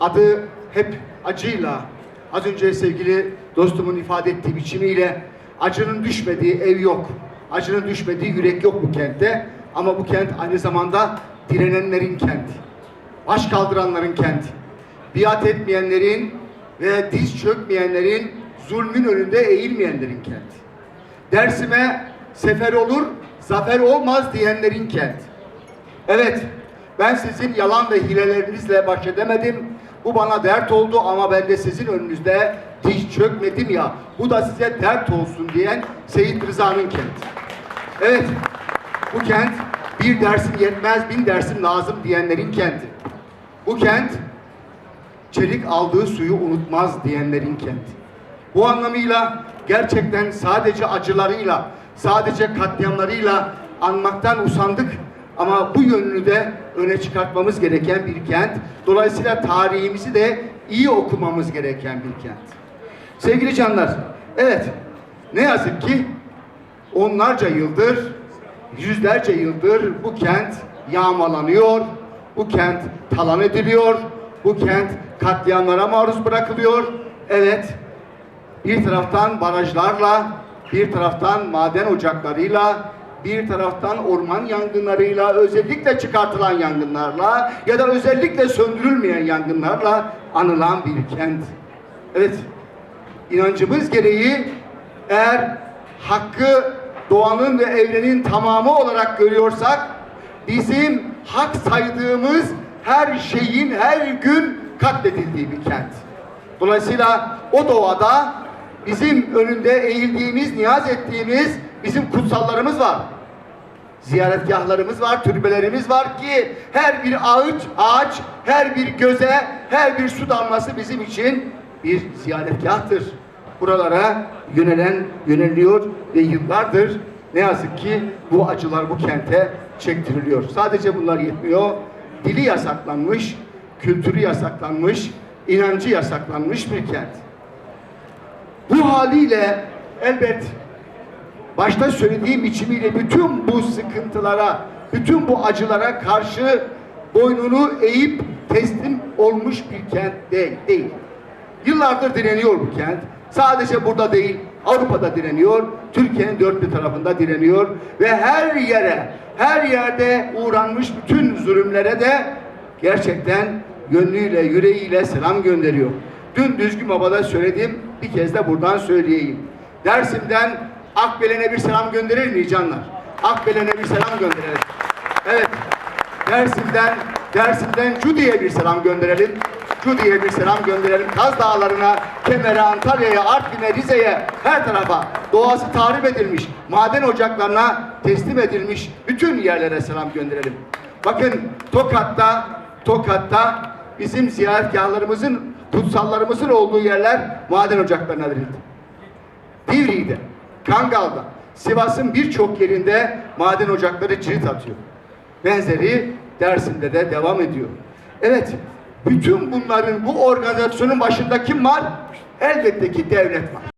adı hep acıyla, az önce sevgili dostumun ifade ettiği biçimiyle acının düşmediği ev yok. Acının düşmediği yürek yok bu kentte. Ama bu kent aynı zamanda direnenlerin kenti. Baş kaldıranların kenti. Biat etmeyenlerin ve diz çökmeyenlerin, zulmün önünde eğilmeyenlerin kenti. Dersime sefer olur, zafer olmaz diyenlerin kenti. Evet, ben sizin yalan ve hilelerinizle baş edemedim. Bu bana dert oldu ama ben de sizin önünüzde diş çökmedim ya. Bu da size dert olsun diyen Seyit Rıza'nın kenti. Evet, bu kent bir dersim yetmez, bin dersim lazım diyenlerin kenti. Bu kent çelik aldığı suyu unutmaz diyenlerin kenti. Bu anlamıyla gerçekten sadece acılarıyla, sadece katliamlarıyla anmaktan usandık ama bu yönünü de öne çıkartmamız gereken bir kent. Dolayısıyla tarihimizi de iyi okumamız gereken bir kent. Sevgili canlar, evet ne yazık ki onlarca yıldır, yüzlerce yıldır bu kent yağmalanıyor, bu kent talan ediliyor, bu kent katliamlara maruz bırakılıyor. Evet, bir taraftan barajlarla, bir taraftan maden ocaklarıyla, bir taraftan orman yangınlarıyla, özellikle çıkartılan yangınlarla ya da özellikle söndürülmeyen yangınlarla anılan bir kent. Evet, inancımız gereği eğer hakkı doğanın ve evrenin tamamı olarak görüyorsak bizim hak saydığımız her şeyin her gün katledildiği bir kent. Dolayısıyla o doğada bizim önünde eğildiğimiz, niyaz ettiğimiz bizim kutsallarımız var. Ziyaretgahlarımız var, türbelerimiz var ki her bir ağaç, ağaç, her bir göze, her bir su damlası bizim için bir ziyaretgahtır. Buralara yönelen, yöneliyor ve yıllardır ne yazık ki bu acılar bu kente çektiriliyor. Sadece bunlar yetmiyor. Dili yasaklanmış, kültürü yasaklanmış, inancı yasaklanmış bir kent. Bu haliyle elbet başta söylediğim biçimiyle bütün bu sıkıntılara, bütün bu acılara karşı boynunu eğip teslim olmuş bir kent değil. değil. Yıllardır direniyor bu kent. Sadece burada değil, Avrupa'da direniyor, Türkiye'nin dört bir tarafında direniyor ve her yere, her yerde uğranmış bütün zulümlere de gerçekten gönlüyle, yüreğiyle selam gönderiyor. Dün Düzgün Baba'da söyledim, bir kez de buradan söyleyeyim. Dersim'den Akbelen'e bir selam gönderir miyiz canlar? Akbelen'e bir selam gönderelim. Evet, Dersim'den, Dersim'den Cudi'ye bir selam gönderelim. Cudi'ye bir selam gönderelim. Kaz Dağları'na, Kemer'e, Antalya'ya, Artvin'e, Rize'ye, her tarafa doğası tahrip edilmiş, maden ocaklarına teslim edilmiş bütün yerlere selam gönderelim. Bakın Tokat'ta, Tokat'ta bizim ziyaretgahlarımızın, kutsallarımızın olduğu yerler maden ocaklarına verildi. Divriği'de, Kangal'da, Sivas'ın birçok yerinde maden ocakları cirit atıyor. Benzeri Dersim'de de devam ediyor. Evet, bütün bunların bu organizasyonun başında kim var? Elbette ki devlet var.